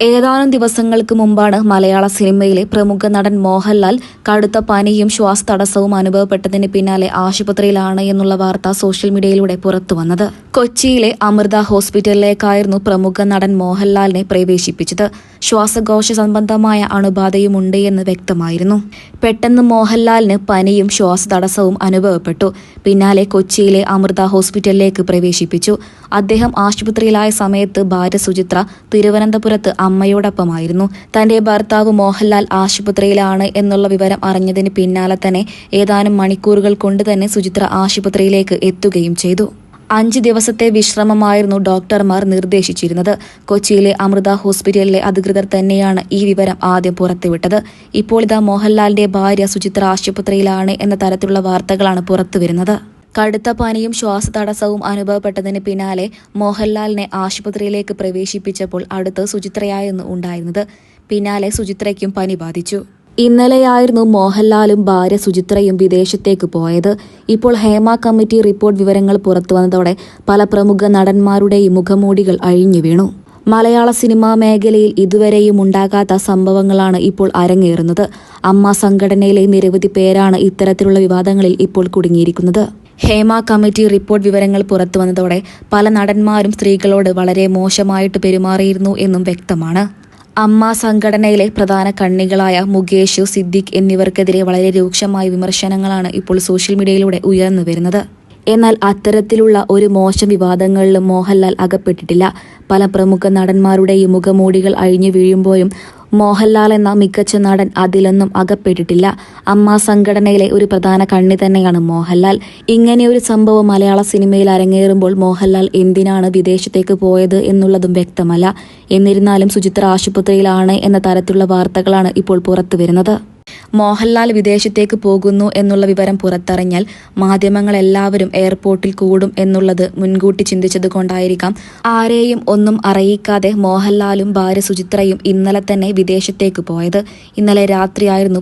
ഏതാനും ദിവസങ്ങൾക്ക് മുമ്പാണ് മലയാള സിനിമയിലെ പ്രമുഖ നടൻ മോഹൻലാൽ കടുത്ത പനിയും ശ്വാസതടസ്സവും അനുഭവപ്പെട്ടതിന് പിന്നാലെ ആശുപത്രിയിലാണ് എന്നുള്ള വാർത്ത സോഷ്യൽ മീഡിയയിലൂടെ പുറത്തുവന്നത് കൊച്ചിയിലെ അമൃത ഹോസ്പിറ്റലിലേക്കായിരുന്നു പ്രമുഖ നടൻ മോഹൻലാലിനെ പ്രവേശിപ്പിച്ചത്. ശ്വാസകോശ സംബന്ധമായ അണുബാധയുമുണ്ട് എന്ന് വ്യക്തമായിരുന്നു. പെട്ടെന്ന് മോഹൻലാലിന് പനിയും ശ്വാസതടസ്സവും അനുഭവപ്പെട്ടു. പിന്നാലെ കൊച്ചിയിലെ അമൃത ഹോസ്പിറ്റലിലേക്ക് പ്രവേശിപ്പിച്ചു. അദ്ദേഹം ആശുപത്രിയിലായ സമയത്ത് ഭാര്യ സുചിത്ര തിരുവനന്തപുരത്ത് അമ്മയോടൊപ്പമായിരുന്നു. തന്റെ ഭർത്താവ് മോഹൻലാൽ ആശുപത്രിയിലാണ് എന്നുള്ള വിവരം അറിഞ്ഞതിന് പിന്നാലെ തന്നെ ഏതാനും മണിക്കൂറുകൾ കൊണ്ട് തന്നെ സുചിത്ര ആശുപത്രിയിലേക്ക് എത്തുകയും ചെയ്തു. അഞ്ച് ദിവസത്തെ വിശ്രമമായിരുന്നു ഡോക്ടർമാർ നിർദ്ദേശിച്ചിരുന്നത്. കൊച്ചിയിലെ അമൃത ഹോസ്പിറ്റലിലെ അധികൃതർ തന്നെയാണ് ഈ വിവരം ആദ്യം പുറത്തുവിട്ടത്. ഇപ്പോൾ ഇതാ മോഹൻലാലിന്റെ ഭാര്യ സുചിത്ര ആശുപത്രിയിലാണ് എന്ന തരത്തിലുള്ള വാർത്തകളാണ് പുറത്തുവരുന്നത്. കടുത്ത പനിയും ശ്വാസതടസ്സവും അനുഭവപ്പെട്ടതിന് പിന്നാലെ മോഹൻലാലിനെ ആശുപത്രിയിലേക്ക് പ്രവേശിപ്പിച്ചപ്പോൾ അടുത്ത് സുചിത്രയായിരുന്നു ഉണ്ടായിരുന്നത്. പിന്നാലെ സുചിത്രയ്ക്കും പനി ബാധിച്ചു. ഇന്നലെയായിരുന്നു മോഹൻലാലും ഭാര്യ സുചിത്രയും വിദേശത്തേക്ക് പോയത്. ഇപ്പോൾ ഹേമ കമ്മിറ്റി റിപ്പോർട്ട് വിവരങ്ങൾ പുറത്തുവന്നതോടെ പല പ്രമുഖ നടന്മാരുടെയും മുഖമൂടികൾ അഴിഞ്ഞു വീണു. മലയാള സിനിമാ മേഖലയിൽ ഇതുവരെയും ഉണ്ടാകാത്ത സംഭവങ്ങളാണ് ഇപ്പോൾ അരങ്ങേറുന്നത്. അമ്മ സംഘടനയിലെ നിരവധി പേരാണ് ഇത്തരത്തിലുള്ള വിവാദങ്ങളിൽ ഇപ്പോൾ കുടുങ്ങിയിരിക്കുന്നത്. ഹേമ കമ്മിറ്റി റിപ്പോർട്ട് വിവരങ്ങൾ പുറത്തുവന്നതോടെ പല നടന്മാരും സ്ത്രീകളോട് വളരെ മോശമായിട്ട് പെരുമാറിയിരുന്നു എന്നും വ്യക്തമാണ്. അമ്മ സംഘടനയിലെ പ്രധാന കണ്ണികളായ മുകേഷ് സിദ്ദിഖ് എന്നിവർക്കെതിരെ വളരെ രൂക്ഷമായ വിമർശനങ്ങളാണ് ഇപ്പോൾ സോഷ്യൽ മീഡിയയിലൂടെ ഉയർന്നു വരുന്നത്. എന്നാൽ അത്തരത്തിലുള്ള ഒരു മോശം വിവാദങ്ങളിലും മോഹൻലാൽ അകപ്പെട്ടിട്ടില്ല. പല പ്രമുഖ നടന്മാരുടെയും മുഖമൂടികൾ അഴിഞ്ഞു വീഴുമ്പോഴും മോഹൻലാൽ എന്ന മികച്ച നടൻ അതിലൊന്നും അകപ്പെട്ടിട്ടില്ല. അമ്മ സംഘടനയിലെ ഒരു പ്രധാന കണ്ണി തന്നെയാണ് മോഹൻലാൽ. ഇങ്ങനെയൊരു സംഭവം മലയാള സിനിമയിൽ അരങ്ങേറുമ്പോൾ മോഹൻലാൽ എന്തിനാണ് വിദേശത്തേക്ക് പോയത് എന്നുള്ളതും വ്യക്തമല്ല. എന്നിരുന്നാലും സുചിത്ര ആശുപത്രിയിലാണ് എന്ന തരത്തിലുള്ള വാർത്തകളാണ് ഇപ്പോൾ പുറത്തു വരുന്നത് മോഹൻലാൽ വിദേശത്തേക്ക് പോകുന്നു എന്നുള്ള വിവരം പുറത്തറിഞ്ഞാൽ മാധ്യമങ്ങൾ എല്ലാവരും എയർപോർട്ടിൽ കൂടും എന്നുള്ളത് മുൻകൂട്ടി ചിന്തിച്ചത് കൊണ്ടായിരിക്കാം ആരെയും ഒന്നും അറിയിക്കാതെ മോഹൻലാലും ഭാര്യ സുചിത്രയും ഇന്നലെ തന്നെ വിദേശത്തേക്ക് പോയത്. ഇന്നലെ രാത്രിയായിരുന്നു